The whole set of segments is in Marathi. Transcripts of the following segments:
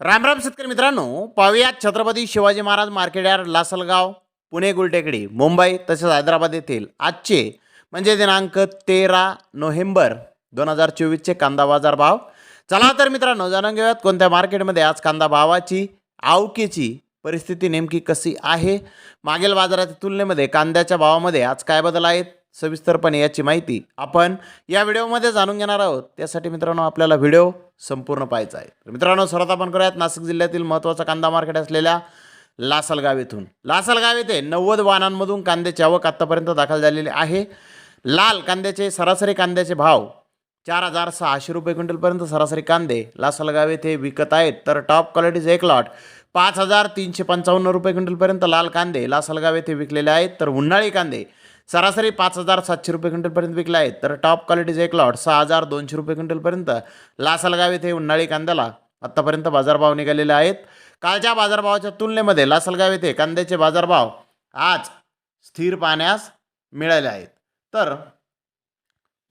राम राम शेतकरी मित्रांनो पाहुयात छत्रपती शिवाजी महाराज मार्केट यार्ड लासलगाव पुणे गुलटेकडी मुंबई तसेच हैदराबाद येथील आजचे म्हणजे दिनांक तेरा नोव्हेंबर दोन हजार चोवीसचे कांदा बाजार भाव. चला तर मित्रांनो जाणून घेऊयात कोणत्या मार्केटमध्ये आज कांदा भावाची आवकेची परिस्थिती नेमकी कशी आहे. मागील बाजाराच्या तुलनेमध्ये कांद्याच्या भावामध्ये आज काय बदल आहेत? सविस्तरपणे याची माहिती आपण या व्हिडिओमध्ये जाणून घेणार आहोत. त्यासाठी मित्रांनो आपल्याला व्हिडिओ संपूर्ण पाहायचा आहे. तर मित्रांनो सर्वात आपण करूयात नाशिक जिल्ह्यातील महत्त्वाचा कांदा मार्केट असलेल्या लासलगाव येथून. लासलगाव येथे नव्वद वाहनांमधून कांद्याची आवक आत्तापर्यंत दाखल झालेली आहे. लाल कांद्याचे सरासरी कांद्याचे भाव चार हजार सहाशे रुपये क्विंटलपर्यंत सरासरी कांदे लासलगाव येथे विकत आहेत. तर टॉप क्वालिटीचे एक लॉट पाच हजार तीनशे पंचावन्न रुपये क्विंटलपर्यंत लाल कांदे लासलगाव येथे विकलेले आहेत. तर उन्हाळी कांदे सरासरी पाच हजार सातशे रुपये क्विंटलपर्यंत विकले आहेत तर टॉप क्वालिटीचे एक लॉट सहा हजार दोनशे रुपये क्विंटलपर्यंत लासलगाव येथे उन्हाळी कांद्याला आत्तापर्यंत बाजारभाव निघालेले आहेत. कालच्या बाजारभावाच्या तुलनेमध्ये लासलगाव येथे कांद्याचे बाजारभाव आज स्थिर पाहण्यास मिळाले आहेत. तर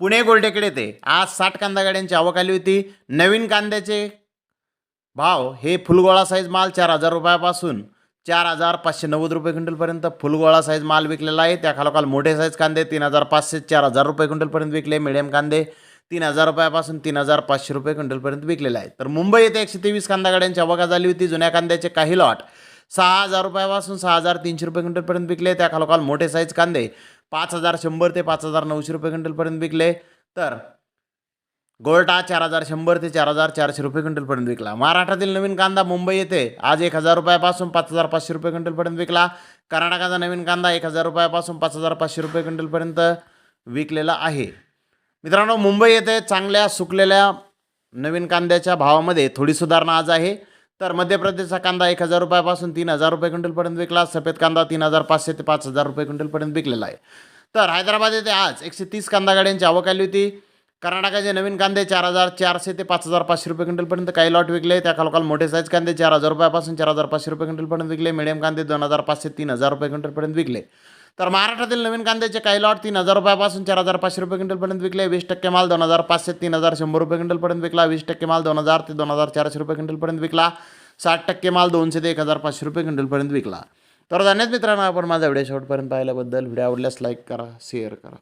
पुणे गोलटेकडे येथे आज साठ कांदा गाड्यांची आवक आली होती. नवीन कांद्याचे भाव हे फुलगोळा साईज माल चार हजार रुपयापासून चार हजार पाचशे नव्वद रुपये क्विंटलपर्यंत फुलगोळा साईज माल विकलेला आहे. त्या खालोखाल मोठे साईज कांदे तीन हजार पाचशे चार हजार रुपये क्विंटलपर्यंत विकले. मिडियम कांदे तीन हजार रुपयापासून तीन हजार पाचशे रुपये क्विंटलपर्यंत विकलेले आहेत. तर मुंबई येथे एकशे तेवीस कांदा गाड्यांची झाली होती. जुन्या कांद्याचे काही लॉट सहा हजार रुपयापासून सहा हजार तीनशे रुपये क्विंटलपर्यंत विकले. त्या खालोखाल मोठे साईज कांदे पाच हजार शंभर ते पाच हजार नऊशे रुपये क्विंटलपर्यंत विकले. तर गोल्टा चार हजार शंभर ते चार हजार चारशे रुपये क्विंटलपर्यंत विकला. महाराष्ट्रातील नवीन कांदा मुंबई येथे आज एक हजार रुपयापासून पाच हजार पाचशे रुपये क्विंटलपर्यंत विकला. कर्नाटकाचा नवीन कांदा एक हजार रुपयापासून पाच हजार पाचशे रुपये क्विंटलपर्यंत विकलेला आहे. मित्रांनो मुंबई येथे चांगल्या सुकलेल्या नवीन कांद्याच्या भावामध्ये थोडी सुधारणा आज आहे. तर मध्य प्रदेशचा कांदा एक हजार रुपयापासून तीन हजार रुपये क्विंटलपर्यंत विकला. सफेद कांदा तीन हजार पाचशे ते पाच हजार रुपये क्विंटलपर्यंत विकलेला आहे. तर हैदराबाद येथे आज एकशे तीस कांदा गाड्यांची आवक आली होती. कर्नाटकाचे नवीन कांदे चार हजार चारशे ते पाच हजार पाचशे रुपये क्विंटलपर्यंत काही लॉट विकले. त्या खालोखाल मोठे साईज कांदे चार हजार रुपयापासून चार हजार पाचशे रुपये क्विंटलपर्यंत विकले. मिडियम कांदे दोन हजार पाचशे तीन हजार रुपये क्विंटलपर्यंत विकले. तर महाराष्ट्रातील नवीन कांद्याचे काही लॉट तीन हजार रुपयापासून चार हजार पाचशे रुपये क्विंटलपर्यंत विकले. वीस टक्के माल दोन हजार पाचशे तीन हजार शंभर रुपये क्विंटलपर्यंत विकला. वीस टक्के माल दोन हजार ते दोन हजार चारशे रुपये क्विंटलपर्यंत विकला. साठ टक्के माल दोनशे ते एक हजार पाचशे रुपये क्विंटलपर्यंत विकला. तर धन्यवाद मित्रांनो आपण माझा व्हिडिओ शेवटपर्यंत पाहिल्याबद्दल. व्हिडिओ आवडल्यास लाईक करा शेअर करा.